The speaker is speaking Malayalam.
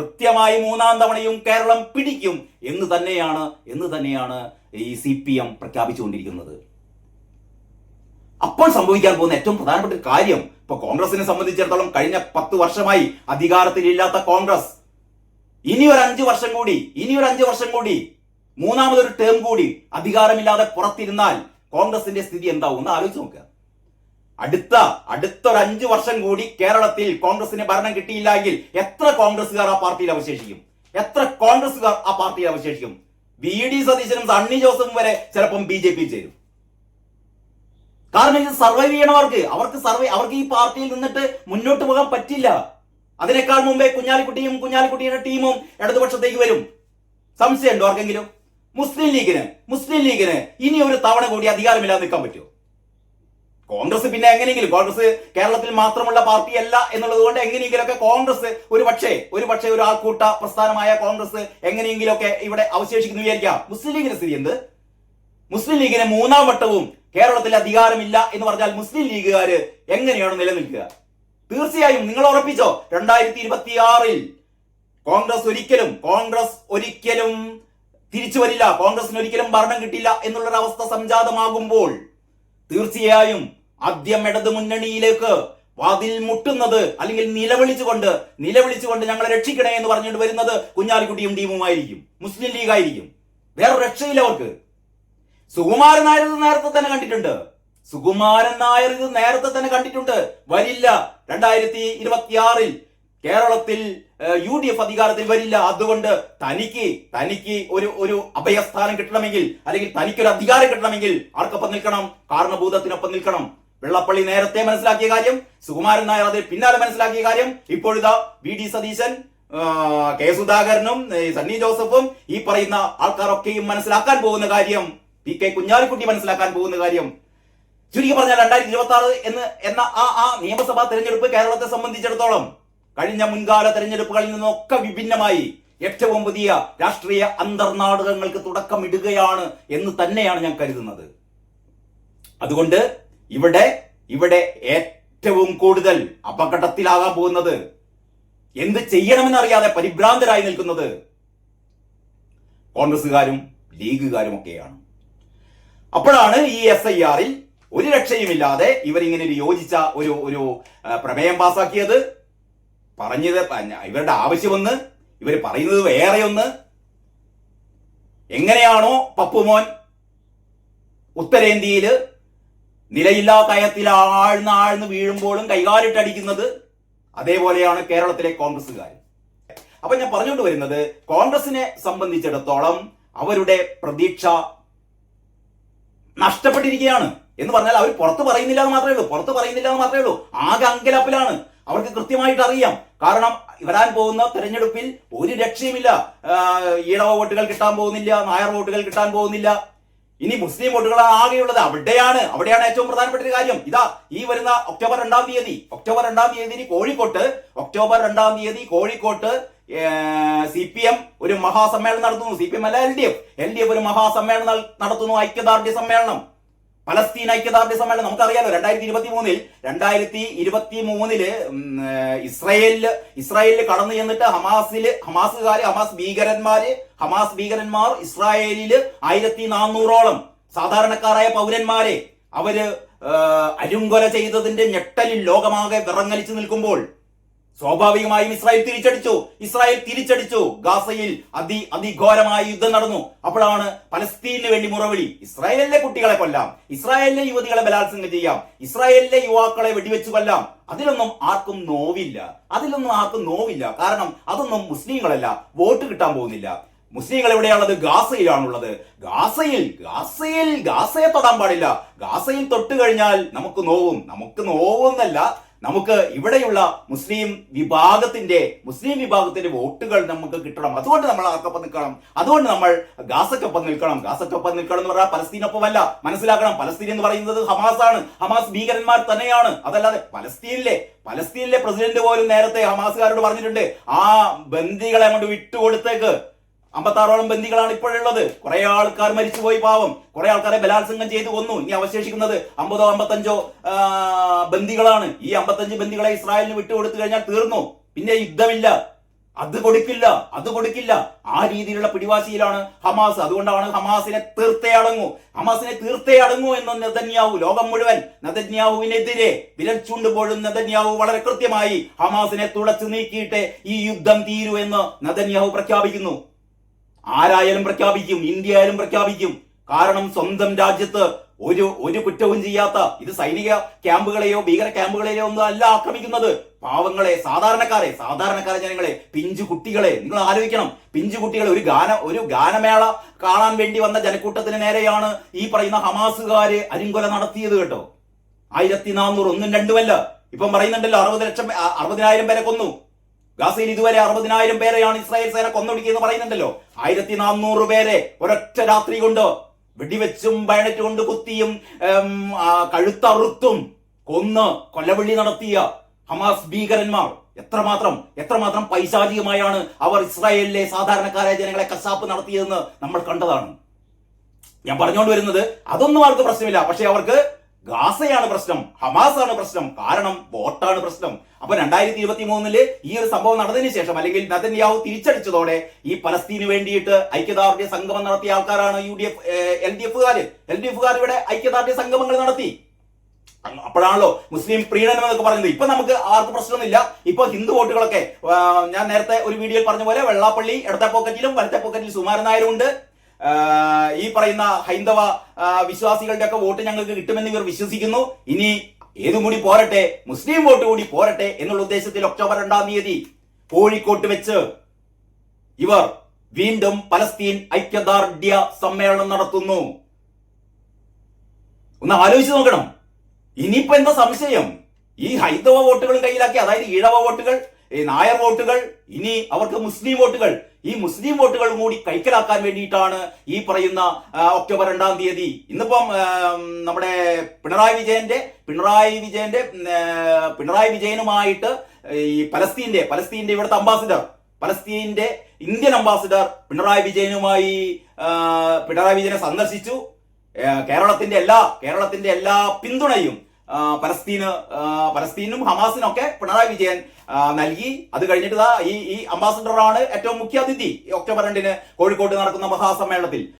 കൃത്യമായി മൂന്നാം തവണയും കേരളം പിടിക്കും. എന്ന് തന്നെയാണ് എന്ന് തന്നെയാണ് ഈ സി പി എം പ്രഖ്യാപിച്ചുകൊണ്ടിരിക്കുന്നത്. അപ്പോൾ സംഭവിക്കാൻ പോകുന്ന ഏറ്റവും പ്രധാനപ്പെട്ട കാര്യം ഇപ്പൊ കോൺഗ്രസിനെ സംബന്ധിച്ചിടത്തോളം കഴിഞ്ഞ പത്ത് വർഷമായി അധികാരത്തിലില്ലാത്ത കോൺഗ്രസ്. ഇനി ഒരു അഞ്ചു വർഷം കൂടി ഇനി ഒരു അഞ്ചു വർഷം കൂടി മൂന്നാമതൊരു ടേം കൂടി അധികാരമില്ലാതെ പുറത്തിരുന്നാൽ കോൺഗ്രസിന്റെ സ്ഥിതി എന്താവും? എന്ന് ആലോചിച്ച് നോക്കുക. അടുത്ത അടുത്ത ഒരു അഞ്ചു വർഷം കൂടി കേരളത്തിൽ കോൺഗ്രസിന് ഭരണം കിട്ടിയില്ലെങ്കിൽ എത്ര കോൺഗ്രസ്സുകാർ ആ പാർട്ടിയിൽ അവശേഷിക്കും? എത്ര കോൺഗ്രസ്സുകാർ ആ പാർട്ടിയിൽ അവശേഷിക്കും? വി ഡി സതീശനും സണ്ണി ജോസഫും വരെ ചിലപ്പം ബി ജെ പി ചേരും. കാരണം ഇത് സർവൈവ് ചെയ്യണം അവർക്ക്. അവർക്ക് സർവൈ അവർക്ക് ഈ പാർട്ടിയിൽ നിന്നിട്ട് മുന്നോട്ട് പോകാൻ പറ്റില്ല. അതിനേക്കാൾ മുമ്പേ കുഞ്ഞാലിക്കുട്ടിയും കുഞ്ഞാലിക്കുട്ടിയുടെ ടീമും ഇടതുപക്ഷത്തേക്ക് വരും. സംശയമുണ്ടോ ആർക്കെങ്കിലും? മുസ്ലിം ലീഗിന് മുസ്ലിം ലീഗിന് ഇനി ഒരു തവണ കൂടി അധികാരമില്ലാതെ നിൽക്കാൻ പറ്റുമോ? കോൺഗ്രസ് പിന്നെ എങ്ങനെയെങ്കിലും? കോൺഗ്രസ് കേരളത്തിൽ മാത്രമുള്ള പാർട്ടിയല്ല എന്നുള്ളത് കൊണ്ട് എങ്ങനെയെങ്കിലുമൊക്കെ കോൺഗ്രസ് ഒരു പക്ഷേ ഒരു പക്ഷേ ഒരു ആൾക്കൂട്ട പ്രസ്ഥാനമായ കോൺഗ്രസ് എങ്ങനെയെങ്കിലുമൊക്കെ ഇവിടെ അവശേഷിക്കുന്നു വിചാരിക്കാം. മുസ്ലിം ലീഗിന്റെ സ്ഥിതി എന്ത്? മുസ്ലിം ലീഗിന് മൂന്നാം വട്ടവും കേരളത്തിൽ അധികാരമില്ല എന്ന് പറഞ്ഞാൽ മുസ്ലിം ലീഗുകാര് എങ്ങനെയാണ് നിലനിൽക്കുക? തീർച്ചയായും നിങ്ങൾ ഉറപ്പിച്ചോ രണ്ടായിരത്തി ഇരുപത്തി ആറിൽ കോൺഗ്രസ് ഒരിക്കലും കോൺഗ്രസ് ഒരിക്കലും തിരിച്ചു വരില്ല. കോൺഗ്രസിന് ഒരിക്കലും ഭരണം കിട്ടില്ല എന്നുള്ളൊരവസ്ഥ സംജാതമാകുമ്പോൾ തീർച്ചയായും ആദ്യം ഇടത് മുന്നണിയിലേക്ക് വാതിൽ മുട്ടുന്നത് അല്ലെങ്കിൽ നിലവിളിച്ചുകൊണ്ട് നിലവിളിച്ചുകൊണ്ട് ഞങ്ങളെ രക്ഷിക്കണേ എന്ന് പറഞ്ഞിട്ട് വരുന്നത് കുഞ്ഞാലിക്കുട്ടിയും ടീമുമായിരിക്കും മുസ്ലിം ലീഗായിരിക്കും വേറെ രക്ഷയില്ല അവർക്ക്. സുകുമാരൻ നായർ നേരത്തെ തന്നെ കണ്ടിട്ടുണ്ട്. സുകുമാരൻ നായർ ഇത് നേരത്തെ തന്നെ കണ്ടിട്ടുണ്ട്. വരില്ല. രണ്ടായിരത്തി ഇരുപത്തിയാറിൽ കേരളത്തിൽ യു ഡി എഫ് അധികാരത്തിൽ വരില്ല. അതുകൊണ്ട് തനിക്ക് തനിക്ക് ഒരു ഒരു അഭയസ്ഥാനം കിട്ടണമെങ്കിൽ അല്ലെങ്കിൽ തനിക്കൊരു അധികാരം കിട്ടണമെങ്കിൽ ആർക്കൊപ്പം നിൽക്കണം? കാരണഭൂതത്തിനൊപ്പം നിൽക്കണം. വെള്ളപ്പള്ളി നേരത്തെ മനസ്സിലാക്കിയ കാര്യം സുകുമാരൻ നായർ അതിൽ പിന്നാലെ മനസ്സിലാക്കിയ കാര്യം ഇപ്പോഴിതാ വി ഡി സതീശൻ കെ സുധാകരനും സണ്ണി ജോസഫും ഈ പറയുന്ന ആൾക്കാരൊക്കെയും മനസ്സിലാക്കാൻ പോകുന്ന കാര്യം പി കെ കുഞ്ഞാലിക്കുട്ടി മനസ്സിലാക്കാൻ പോകുന്ന കാര്യം. ചുരുക്കി പറഞ്ഞാൽ രണ്ടായിരത്തി ഇരുപത്തി ആറ് എന്ന് എന്ന ആ ആ നിയമസഭാ തെരഞ്ഞെടുപ്പ് കേരളത്തെ സംബന്ധിച്ചിടത്തോളം കഴിഞ്ഞ മുൻകാല തെരഞ്ഞെടുപ്പുകളിൽ നിന്നൊക്കെ വിഭിന്നമായി ഏറ്റവും പുതിയ രാഷ്ട്രീയ അന്തർനാടകങ്ങൾക്ക് തുടക്കമിടുകയാണ് എന്ന് തന്നെയാണ് ഞാൻ കരുതുന്നത്. അതുകൊണ്ട് ഇവിടെ ഇവിടെ ഏറ്റവും കൂടുതൽ അപകടത്തിലാകാൻ പോകുന്നത് എന്ത് ചെയ്യണമെന്നറിയാതെ പരിഭ്രാന്തരായി നിൽക്കുന്നത് കോൺഗ്രസ്സുകാരും ലീഗുകാരും ഒക്കെയാണ്. അപ്പോഴാണ് ഈ എസ് ഐ ആറിൽ ഒരു രക്ഷയുമില്ലാതെ ഇവരിങ്ങനെ ഒരു യോജിച്ച ഒരു ഒരു പ്രമേയം പാസാക്കിയത്. പറഞ്ഞത് ഇവരുടെ ആവശ്യമൊന്ന് ഇവർ പറയുന്നത് വേറെ ഒന്ന് എങ്ങനെയാണോ പപ്പുമോൻ ഉത്തരേന്ത്യയിൽ നിലയില്ലാ കയത്തിൽ ആഴ്ന്ന് ആഴ്ന്ന് വീഴുമ്പോഴും കൈകാലിട്ടടിക്കുന്നത് അതേപോലെയാണ് കേരളത്തിലെ കോൺഗ്രസ്സുകാർ അപ്പൊ ഞാൻ പറഞ്ഞുകൊണ്ട് വരുന്നത് കോൺഗ്രസിനെ സംബന്ധിച്ചിടത്തോളം അവരുടെ പ്രതീക്ഷ നഷ്ടപ്പെട്ടിരിക്കുകയാണ്. എന്ന് പറഞ്ഞാൽ അവർ പുറത്ത് പറയുന്നില്ല എന്ന് മാത്രമേ ഉള്ളൂ. പുറത്ത് പറയുന്നില്ല എന്ന് മാത്രമേ ഉള്ളൂ. ആകെ അങ്കലപ്പിലാണ്. അവർക്ക് കൃത്യമായിട്ട് അറിയാം. കാരണം വരാൻ പോകുന്ന തെരഞ്ഞെടുപ്പിൽ ഒരു രക്ഷയുമില്ല. ഈഴവ വോട്ടുകൾ കിട്ടാൻ പോകുന്നില്ല നായർ വോട്ടുകൾ കിട്ടാൻ പോകുന്നില്ല. ഇനി മുസ്ലിം വോട്ടുകളാണ് ആകെയുള്ളത്. അവിടെയാണ് അവിടെയാണ് ഏറ്റവും പ്രധാനപ്പെട്ട ഒരു കാര്യം. ഇതാ ഈ വരുന്ന ഒക്ടോബർ രണ്ടാം തീയതി. ഒക്ടോബർ രണ്ടാം തീയതി കോഴിക്കോട്ട്. ഒക്ടോബർ രണ്ടാം തീയതി കോഴിക്കോട്ട് സി പി എം ഒരു മഹാസമ്മേളനം നടത്തുന്നു. സി പി എം അല്ല L D F. L D F ഒരു മഹാസമ്മേളനം നട- നടത്തുന്നു. ഐക്യദാർഢ്യ സമ്മേളനം. പലസ്തീൻ ഐക്യദാർഢ്യ സമ്മേളനം നമുക്കറിയാലോ രണ്ടായിരത്തി ഇരുപത്തി മൂന്നിൽ രണ്ടായിരത്തി ഇരുപത്തി മൂന്നിൽ ഇസ്രായേലിൽ ഇസ്രായേലിൽ കടന്നു ചെന്നിട്ട് ഹമാസിൽ ഹമാസുകാര് ഹമാസ് ഭീകരന്മാര് ഹമാസ് ഭീകരന്മാർ ഇസ്രായേലിൽ ആയിരത്തി നാനൂറോളം സാധാരണക്കാരായ പൗരന്മാരെ അവർ അരുങ്കൊല ചെയ്തതിന്റെ ഞെട്ടലിൽ ലോകമാകെ വിറങ്ങലിച്ചു നിൽക്കുമ്പോൾ സ്വാഭാവികമായും ഇസ്രായേൽ തിരിച്ചടിച്ചു. ഇസ്രായേൽ തിരിച്ചടിച്ചു. ഗാസയിൽ അതി അതിഘോരമായ യുദ്ധം നടന്നു. അപ്പോഴാണ് പലസ്തീനു വേണ്ടി മുറവിളി. ഇസ്രായേലിലെ കുട്ടികളെ കൊല്ലാം. ഇസ്രായേലിലെ യുവതികളെ ബലാത്സംഗം ചെയ്യാം. ഇസ്രായേലിലെ യുവാക്കളെ വെടിവെച്ചു കൊല്ലാം. അതിലൊന്നും ആർക്കും നോവില്ല. അതിലൊന്നും ആർക്കും നോവില്ല. കാരണം അതൊന്നും മുസ്ലിങ്ങളല്ല. വോട്ട് കിട്ടാൻ പോകുന്നില്ല. മുസ്ലിങ്ങൾ എവിടെയാണുള്ളത്? ഗാസയിലാണുള്ളത്. ഗാസയിൽ ഗാസയിൽ ഗാസയെ തൊടാൻ പാടില്ല. ഗാസയിൽ തൊട്ട് കഴിഞ്ഞാൽ നമുക്ക് നോവും. നമുക്ക് നോവുന്നല്ല. നമുക്ക് ഇവിടെയുള്ള മുസ്ലിം വിഭാഗത്തിന്റെ മുസ്ലിം വിഭാഗത്തിന്റെ വോട്ടുകൾ നമുക്ക് കിട്ടണം. അതുകൊണ്ട് നമ്മൾ ആർക്കൊപ്പം നിൽക്കണം. അതുകൊണ്ട് നമ്മൾ ഗാസക്കൊപ്പം നിൽക്കണം. ഗാസക്കൊപ്പം നിൽക്കണം എന്ന് പറഞ്ഞാൽ പലസ്തീനൊപ്പമല്ല. മനസ്സിലാക്കണം. പലസ്തീൻ എന്ന് പറയുന്നത് ഹമാസ് ആണ് ഹമാസ് ഭീകരന്മാർ തന്നെയാണ്. അതല്ലാതെ പലസ്തീനിലെ പലസ്തീനിലെ പ്രസിഡന്റ് പോലും നേരത്തെ ഹമാസുകാരോട് പറഞ്ഞിട്ടുണ്ട് ആ ബന്ദികളെ അങ്ങോട്ട് വിട്ടുകൊടുത്തേക്ക്. അമ്പത്താറോളം ബന്ദികളാണ് ഇപ്പോഴുള്ളത്. കുറെ ആൾക്കാർ മരിച്ചുപോയി പാവം. കുറെ ആൾക്കാരെ ബലാത്സംഗം ചെയ്ത് കൊന്നു. ഇനി അവശേഷിക്കുന്നത് അമ്പതോ അമ്പത്തഞ്ചോ ബന്ദികളാണ്. ഈ അമ്പത്തഞ്ച് ബന്ദികളെ ഇസ്രായേലിന് വിട്ടുകൊടുത്തു കഴിഞ്ഞാൽ തീർന്നു. പിന്നെ യുദ്ധമില്ല. അത് കൊടുക്കില്ല. അത് കൊടുക്കില്ല. ആ രീതിയിലുള്ള പിടിവാശിയിലാണ് ഹമാസ്. അതുകൊണ്ടാണ് ഹമാസിനെ തീർത്തേ അടങ്ങൂ. ഹമാസിനെ തീർത്തേ അടങ്ങൂ എന്ന് നെതന്യാഹു ലോകം മുഴുവൻ നെതന്യാഹുവിനെതിരെ വിരൽ ചൂണ്ടുമ്പോഴും നെതന്യാഹു വളരെ കൃത്യമായി ഹമാസിനെ തുടച്ചു നീക്കിയിട്ട് ഈ യുദ്ധം തീരൂ എന്ന് നെതന്യാഹു പ്രഖ്യാപിക്കുന്നു. ആരായാലും പ്രഖ്യാപിക്കും ഇന്ത്യ ആയാലും പ്രഖ്യാപിക്കും. കാരണം സ്വന്തം രാജ്യത്ത് ഒരു ഒരു കുറ്റവും ചെയ്യാത്ത ഇത് സൈനിക ക്യാമ്പുകളെയോ ഭീകര ക്യാമ്പുകളെയോ ഒന്നും അല്ല ആക്രമിക്കുന്നത്. പാവങ്ങളെ സാധാരണക്കാരെ സാധാരണക്കാരെ ജനങ്ങളെ പിഞ്ചു കുട്ടികളെ നിങ്ങൾ ആലോചിക്കണം. പിഞ്ചു കുട്ടികളെ ഒരു ഗാന ഒരു ഗാനമേള കാണാൻ വേണ്ടി വന്ന ജനക്കൂട്ടത്തിന് നേരെയാണ് ഈ പറയുന്ന ഹമാസുകാര് അരിങ്കൊല നടത്തിയത് കേട്ടോ. ആയിരത്തി നാനൂറ് ഒന്നും രണ്ടുമല്ല. ഇപ്പം പറയുന്നുണ്ടല്ലോ അറുപത് ലക്ഷം അറുപതിനായിരം പേരെ കൊന്നു. ഗാസയിൽ ഇതുവരെ അറുപതിനായിരം പേരെയാണ് ഇസ്രായേൽ സേന കൊന്നൊടുക്കിയെന്ന് പറയുന്നുണ്ടല്ലോ. ആയിരത്തി നാനൂറ് പേരെ ഒരൊറ്റ രാത്രി കൊണ്ട് വെടിവെച്ചും ബയണറ്റ് കൊണ്ട് കുത്തിയും കഴുത്തറുത്തും കൊന്ന് കൊല്ലവിളി നടത്തിയ ഹമാസ് ഭീകരന്മാർ. എത്രമാത്രം എത്രമാത്രം പൈശാചികമായാണ് അവർ ഇസ്രായേലിലെ സാധാരണക്കാരായ ജനങ്ങളെ കശാപ്പ് നടത്തിയതെന്ന് നമ്മൾ കണ്ടതാണ്. ഞാൻ പറഞ്ഞുകൊണ്ട് വരുന്നത് അതൊന്നും അവർക്ക് പ്രശ്നമില്ല. പക്ഷെ അവർക്ക് ഗാസയാണ് പ്രശ്നം ഹമാസ് ആണ് പ്രശ്നം കാരണം വോട്ടാണ് പ്രശ്നം. അപ്പൊ രണ്ടായിരത്തി ഇരുപത്തി മൂന്നിൽ ഈ ഒരു സംഭവം നടന്നതിന് ശേഷം അല്ലെങ്കിൽ നദന്യാവ് തിരിച്ചടിച്ചതോടെ ഈ പലസ്തീന് വേണ്ടിയിട്ട് ഐക്യദാർഢ്യ സംഗമം നടത്തിയ ആൾക്കാരാണ് U D F L D എഫുകാര്. L D എഫുകാർ ഇവിടെ ഐക്യദാർഢ്യ സംഗമങ്ങൾ നടത്തി. അപ്പോഴാണല്ലോ മുസ്ലിം പ്രീണനം എന്നൊക്കെ പറയുന്നത്. ഇപ്പൊ നമുക്ക് ആർക്കും പ്രശ്നമൊന്നുമില്ല. ഇപ്പൊ ഹിന്ദു വോട്ടുകളൊക്കെ ഞാൻ നേരത്തെ ഒരു വീഡിയോയിൽ പറഞ്ഞ പോലെ വെള്ളാപ്പള്ളി ഇടത്തെ പോക്കറ്റിലും വലത്തെ പോക്കറ്റിലും സുമാരൻ നായരും ഉണ്ട് ആ, ഈ പറയുന്ന ഹൈന്ദവ വിശ്വാസികളുടെ ഒക്കെ വോട്ട് ഞങ്ങൾക്ക് കിട്ടുമെന്ന് ഇവർ വിശ്വസിക്കുന്നു. ഇനി ഏതും കൂടി പോരട്ടെ മുസ്ലിം വോട്ട് കൂടി പോരട്ടെ എന്നുള്ള ഉദ്ദേശത്തിൽ ഒക്ടോബർ രണ്ടാം തീയതി കോഴിക്കോട്ട് വെച്ച് ഇവർ വീണ്ടും പലസ്തീൻ ഐക്യദാർഢ്യ സമ്മേളനം നടത്തുന്നു. ഒന്ന് ആലോചിച്ച് നോക്കണം. ഇനിയിപ്പോ എന്താ സംശയം? ഈ ഹൈന്ദവ വോട്ടുകൾ കയ്യിലാക്കി അതായത് ഈഴവ വോട്ടുകൾ ഈ നായർ വോട്ടുകൾ ഇനി അവർക്ക് മുസ്ലിം വോട്ടുകൾ. ഈ മുസ്ലിം വോട്ടുകൾ കൂടി കൈക്കലാക്കാൻ വേണ്ടിയിട്ടാണ് ഈ പറയുന്ന ഒക്ടോബർ രണ്ടാം തീയതി. ഇന്നിപ്പം നമ്മുടെ പിണറായി വിജയന്റെ പിണറായി വിജയന്റെ പിണറായി വിജയനുമായിട്ട് ഈ പലസ്തീന്റെ പലസ്തീന്റെ ഇവിടുത്തെ അംബാസിഡർ പലസ്തീന്റെ ഇന്ത്യൻ അംബാസിഡർ പിണറായി വിജയനുമായി പിണറായി വിജയനെ സന്ദർശിച്ചു. കേരളത്തിന്റെ എല്ലാ കേരളത്തിന്റെ എല്ലാ പിന്തുണയും പലസ്തീന് പലസ്തീനും ഹമാസിനും ഒക്കെ പിണറായി വിജയൻ നൽകി. അത് കഴിഞ്ഞിട്ട് ഈ ഈ അംബാസഡറാണ് ഏറ്റവും മുഖ്യ അതിഥി ഒക്ടോബർ രണ്ടിന് കോഴിക്കോട്ട് നടക്കുന്ന മഹാസമ്മേളനത്തിൽ.